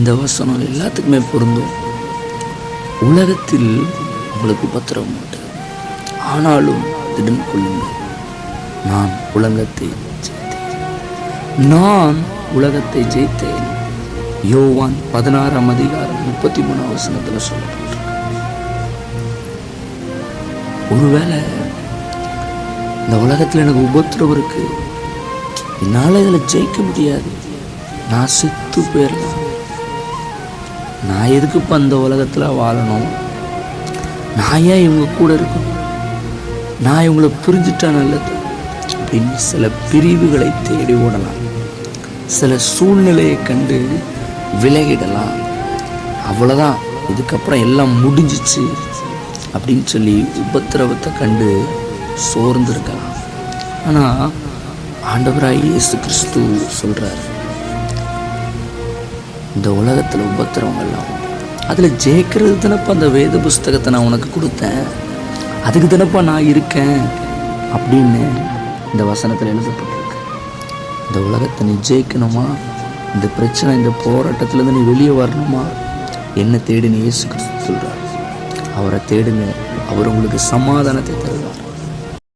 இந்த வசனம் எல்லாத்துக்குமே பொருந்தும். உலகத்தில் உங்களுக்கு உபத்திரவம் உண்டு. ஆனாலும் திடன் கொள்ளுங்கள் நான் உலகத்தை ஜெயித்தேன். நான் உலகத்தை ஜெயித்தேன். யோவான் பதினாறாம் அதிகாரம் முப்பத்தி மூணாம் வசனத்தில் சொல்லப்பட்டிருக்கு. ஒருவேளை இந்த உலகத்தில் எனக்கு உபத்திரவம் இருக்கு. என்னால் இதில் ஜெயிக்க முடியாது. நான் செத்து போயிடலாம் நான் எதுக்கு இப்போ அந்த உலகத்தில் வாழணும்? நான் ஏன் இவங்க கூட இருக்கணும்? நான் இவங்களை புரிஞ்சுட்டா நல்லது. அப்படின்னு சில பிரிவுகளை தேடி ஓடலாம். சில சூழ்நிலையை கண்டு விலகிடலாம். அவ்வளோதான் இதுக்கப்புறம் எல்லாம் முடிஞ்சிச்சு அப்படின்னு சொல்லி உபத்திரவத்தை கண்டு சோர்ந்திருக்கலாம். ஆனால் ஆண்டவராய் இயேசு கிறிஸ்து சொல்கிறார் இந்த உலகத்தில் உபத்திரவங்கள்லாம். அதில் ஜெயிக்கிறது தானப்பா அந்த வேத புஸ்தகத்தை நான் உனக்கு கொடுத்தேன். அதுக்கு தானப்பா நான் இருக்கேன் அப்படின்னு இந்த வசனத்தில் எழுதப்பட்டிருக்கு. இந்த உலகத்தை நீ ஜெயிக்கணுமா? இந்த பிரச்சனை இந்த போராட்டத்திலேருந்து நீ வெளியே வரணுமா? என்ன தேடின்னு இயேசு கிறிஸ்து சொல்கிறார் அவரை தேடுங்க. அவர் உங்களுக்கு சமாதானத்தை தருவார்.